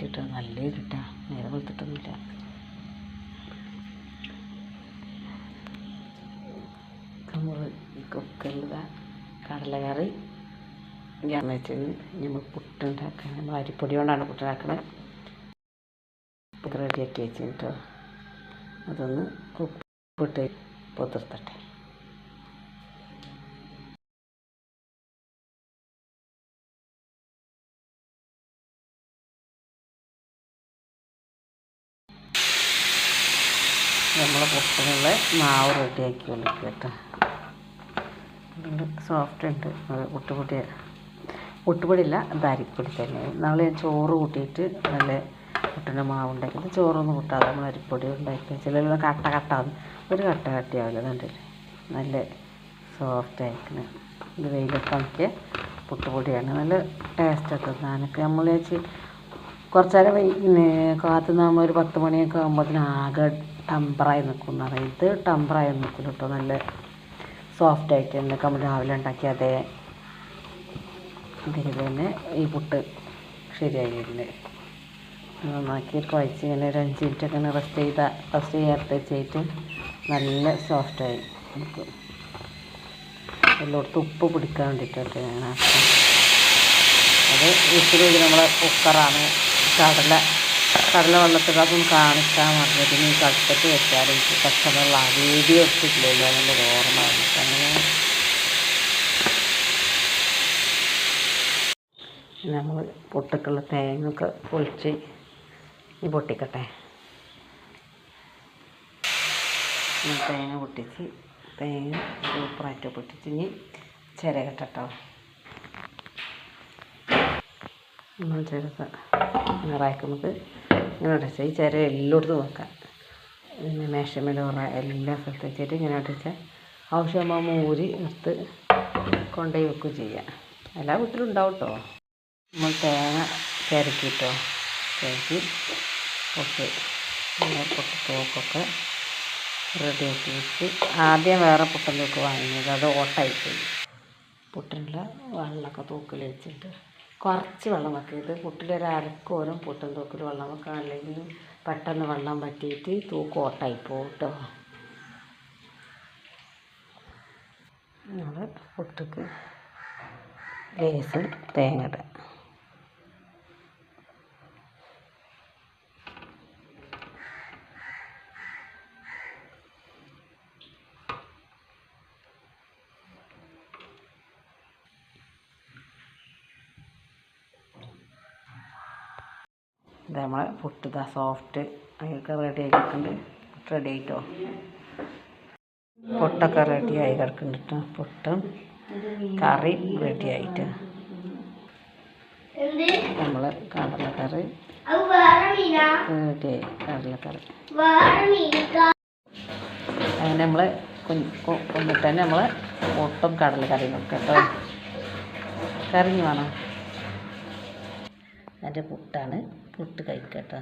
ഇരുട്ടിട്ട് നല്ല ഇരുട്ടാ നേരെ വെളുത്തിട്ടൊന്നുമില്ല. നമ്മൾ കുക്കറിൽ കടലക്കറി ഞാൻ വെച്ചത്. നമ്മൾ പുട്ടുണ്ടാക്കാൻ നമ്മൾ അരിപ്പൊടി കൊണ്ടാണ് പുട്ടുണ്ടാക്കുന്നത് പുട്ട് റെഡിയാക്കി വെച്ചിട്ടോ അതൊന്ന് ഉപ്പിട്ട് പൊതിർത്തട്ടെ. നമ്മൾ പുട്ടിനുള്ള മാവ് റെഡിയാക്കി കൊടുക്കുക കേട്ടോ. സോഫ്റ്റ് ഉണ്ട്. പുട്ടുപൊടി പുട്ടുപൊടിയില്ല അരിപ്പൊടി തന്നെ. നമ്മൾ ചോറ് കൂട്ടിയിട്ട് നല്ല പുട്ടിന്റെ മാവ് ഉണ്ടാക്കിയത് ചോറൊന്നും കൂട്ടാതെ നമ്മൾ അരിപ്പൊടി ഉണ്ടാക്കി. ചില കട്ട കട്ടാകും ഒരു കട്ട കട്ടിയാവില്ല കണ്ടില്ലേ? നല്ല സോഫ്റ്റ് ആയിരിക്കണം. ഇത് വെയിലൊക്കെ ഉണക്കിയ പുട്ടുപൊടിയാണ്. നല്ല ടേസ്റ്റ് ടേസ്റ്റൊക്കെ തിന്നാനൊക്കെ നമ്മൾ വെച്ച് കുറച്ച് നേരം പിന്നെ കാത്തു നമ്മൾ ഒരു പത്ത് മണിയൊക്കെ ആകുമ്പോഴത്തേന് ആകെ ടമ്പറായി നിൽക്കും എന്ന് ഇത് ടംബറായി നിൽക്കും കേട്ടോ നല്ല സോഫ്റ്റ് ആയിട്ട് തന്നെ നമ്മൾ രാവിലെ ഉണ്ടാക്കിയ അതേ ഇതിൽ തന്നെ ഈ പുട്ട് ശരിയായിട്ടുണ്ട് നന്നാക്കി കുഴച്ച് ഇങ്ങനെ ഒരു അഞ്ച് മിനിറ്റ് ഒക്കെ റെസ്റ്റ് ചെയ്ത റെസ്റ്റ് ചെയ്യാത്ത വെച്ചിട്ട് നല്ല സോഫ്റ്റായി നമുക്ക്. എല്ലായിടത്തും ഉപ്പ് പിടിക്കാൻ വേണ്ടിയിട്ടൊക്കെ ഞാൻ അത് വീട്ടിൽ നമ്മളെ കുക്കറാണ് കടല കടല വെള്ളത്തിൽ അതൊന്നും കാണിക്കാൻ പറഞ്ഞതിന് ഈ കടുപ്പത്ത് വെച്ചാൽ എനിക്ക് കസ്റ്റമറുള്ള വീഡിയോ എടുത്തിട്ടില്ലല്ലോ എന്നുള്ളത് ഓർമ്മ വന്നിട്ട് അങ്ങനെ നമ്മൾ പൊട്ടുക്കുള്ള തേങ്ങയൊക്കെ പൊളിച്ച് ഈ പൊട്ടിക്കട്ടെ. തേങ്ങ പൊട്ടിച്ച് തേങ്ങ സൂപ്പറായിട്ട് പൊട്ടിച്ച് ഇനി ചിരകട്ടോ ചിരക നിറാക്കി നമുക്ക് ഇങ്ങനെ അടച്ചാൽ ഈ ചിര എല്ലായിടത്തും വെക്കാം. പിന്നെ മേശമേല കുറേ എല്ലാ സ്ഥലത്തും വെച്ചിട്ട് ഇങ്ങനെ അടച്ചാൽ ആവശ്യമാകുമ്പോൾ മൂരി എടുത്ത് കൊണ്ടുപോയി വെക്കുകയും ചെയ്യാം. എല്ലാ വീട്ടിലും ഉണ്ടാവും കേട്ടോ നമ്മൾ തേങ്ങ ചിരക്കിട്ടോ ചിരക്കി പൊട്ട്. പൊട്ട് തോക്കൊക്കെ റെഡിയാക്കി വെച്ച് ആദ്യം വേറെ പുട്ടലേക്ക് വാങ്ങിയത്. അത് ഓട്ടായിപ്പോയി പുട്ടിനുള്ള വെള്ളമൊക്കെ തൂക്കിൽ വെച്ചിട്ട് കുറച്ച് വെള്ളം വെക്കരുത് പുട്ടിലൊരു അരക്കോരം പുട്ടും തൂക്കിൽ വെള്ളം വെക്കാം. അല്ലെങ്കിൽ പെട്ടെന്ന് വെള്ളം പറ്റിയിട്ട് തൂക്ക് ഓട്ടായി പോകും കേട്ടോ നമ്മൾ പുട്ടിക്ക് ലേസ് തേങ്ങ ഇടുക ഇത് നമ്മളെ പുട്ട് ഇതാ സോഫ്റ്റ് അതിനൊക്കെ റെഡി ആയി കിടക്കുന്നുണ്ട് പുട്ട് റെഡി ആയിട്ടോ? പുട്ടൊക്കെ റെഡി ആയി കിടക്കുന്നുണ്ട് പുട്ടും കറി റെഡി ആയിട്ട്. നമ്മൾ കടലക്കറി റെഡി ആയി. കടലക്കറി. അങ്ങനെ നമ്മൾ കൊന്നിട്ട് തന്നെ നമ്മൾ പുട്ടും കടലക്കറിയും ഒക്കെ കേട്ടോ കറിഞ്ഞു വേണം? എന്റെ പുട്ടാണ്. പുട്ട് കഴിക്കട്ടോ